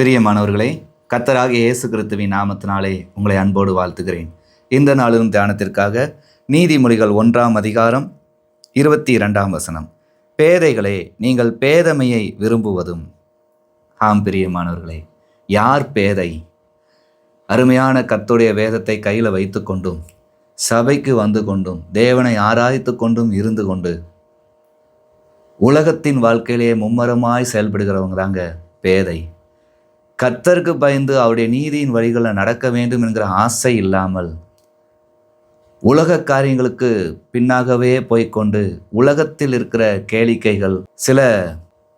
பிரியமானவர்களே கத்தராக இயேசு கிறிஸ்துவின் நாமத்தினாலே உங்களை அன்போடு வாழ்த்துகிறேன். இந்த நாளிலும் தியானத்திற்காக நீதிமொழிகள் ஒன்றாம் அதிகாரம் இருபத்தி இரண்டாம் வசனம். பேதைகளே நீங்கள் பேதமையை விரும்புவதும். ஆம் பிரியமானவர்களே யார் பேதை? அருமையான கத்துடைய வேதத்தை கையில் வைத்து கொண்டும் சபைக்கு வந்து கொண்டும் தேவனை ஆராய்த்து கொண்டும் இருந்து கொண்டு உலகத்தின் வாழ்க்கையிலேயே மும்மரமாய் செயல்படுகிறவங்க தாங்க பேதை. கர்த்தருக்கு பயந்து அவருடைய நீதியின் வழிகளில் நடக்க வேண்டும் என்கிற ஆசை இல்லாமல் உலக காரியங்களுக்கு பின்னாகவே போய்க்கொண்டு உலகத்தில் இருக்கிற கேளிக்கைகள் சில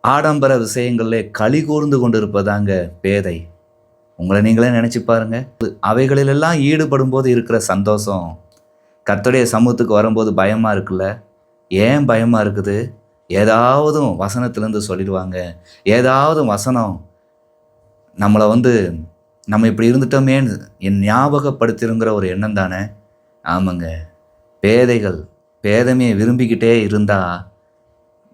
ஆடம்பர விஷயங்களிலே களி கூர்ந்து கொண்டிருப்பதாங்க பேதை. உங்களை நீங்களே நினச்சி பாருங்க. அவைகளிலெல்லாம் ஈடுபடும் போது இருக்கிற சந்தோஷம் கர்த்தருடைய சமூகத்துக்கு வரும்போது பயமாக இருக்குல்ல? ஏன் பயமாக இருக்குது? ஏதாவதும் வசனத்திலேருந்து சொல்லிடுவாங்க. ஏதாவது வசனம் நம்மளை வந்து நம்ம இப்படி இருந்துட்டோமேன்னு என் ஞாபகப்படுத்திருங்கிற ஒரு எண்ணம் தானே? ஆமாங்க. பேதைகள் பேதமையை விரும்பிக்கிட்டே இருந்தால்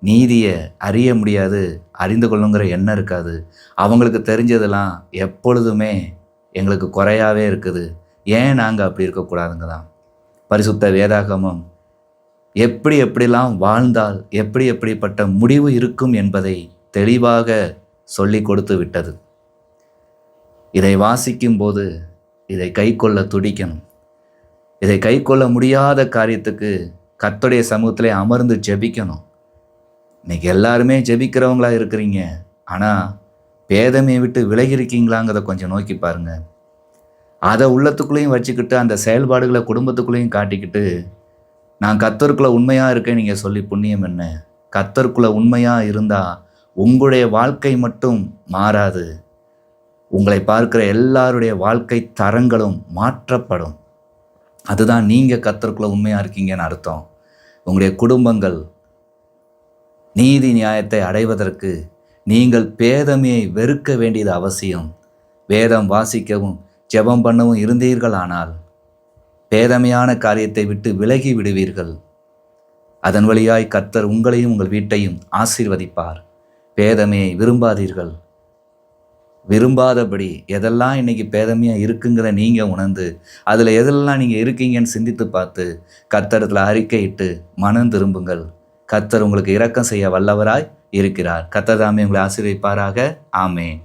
நீதியை அறிய முடியாது அறிந்து கொள்ளுங்கிற எண்ணம் இருக்காது. அவங்களுக்கு தெரிஞ்சதெல்லாம் எப்பொழுதுமே எங்களுக்கு குறையாகவே இருக்குது. ஏன் நாங்கள் அப்படி இருக்கக்கூடாதுங்க தான்? பரிசுத்த வேதாகமம் எப்படி எப்படிலாம் வாழ்ந்தால் எப்படி எப்படிப்பட்ட முடிவு இருக்கும் என்பதை தெளிவாக சொல்லி கொடுத்து விட்டது. இதை வாசிக்கும் போது இதை கொள்ள துடிக்கணும். இதை கைக்கொள்ள முடியாத காரியத்துக்கு கத்தோடைய சமூகத்தில் அமர்ந்து ஜெபிக்கணும். இன்னைக்கு எல்லாருமே ஜெபிக்கிறவங்களா இருக்கிறீங்க. ஆனால் பேதமையை விட்டு விலகி இருக்கீங்களாங்கிறத கொஞ்சம் நோக்கி பாருங்க. அதை உள்ளத்துக்குள்ளேயும் வச்சுக்கிட்டு அந்த செயல்பாடுகளை குடும்பத்துக்குள்ளேயும் காட்டிக்கிட்டு நான் கத்தருக்குள்ள உண்மையாக இருக்கேன் நீங்கள் சொல்லி புண்ணியம் என்ன? கத்தருக்குள்ள உண்மையாக இருந்தால் உங்களுடைய வாழ்க்கை மட்டும் மாறாது. உங்களை பார்க்கிற எல்லாருடைய வாழ்க்கை தரங்களும் மாற்றப்படும். அதுதான் நீங்கள் கத்தருக்குள்ள உண்மையாக இருக்கீங்கன்னு அர்த்தம். உங்களுடைய குடும்பங்கள் நீதி நியாயத்தை அடைவதற்கு நீங்கள் பேதமையை வெறுக்க வேண்டியது அவசியம். வேதம் வாசிக்கவும் ஜெபம் பண்ணவும் இருந்தீர்கள் ஆனால் பேதமையான காரியத்தை விட்டு விலகி விடுவீர்கள். அதன் வழியாய் கர்த்தர் உங்களையும் உங்கள் வீட்டையும் ஆசீர்வதிப்பார். பேதமையை விரும்பாதீர்கள். விரும்பாதபடி எதெல்லாம் இன்னைக்கு பேதமையாக இருக்குங்கிற நீங்கள் உணர்ந்து அதில் எதெல்லாம் நீங்கள் இருக்கீங்கன்னு சிந்தித்து பார்த்து கத்தரத்தில் அறிக்கையிட்டு மனம் திரும்புங்கள். கத்தர் உங்களுக்கு இரக்கம் செய்ய வல்லவராய் இருக்கிறார். கர்த்தர் தாமே உங்களை ஆசீர்வதிப்பாராக. ஆமேன்.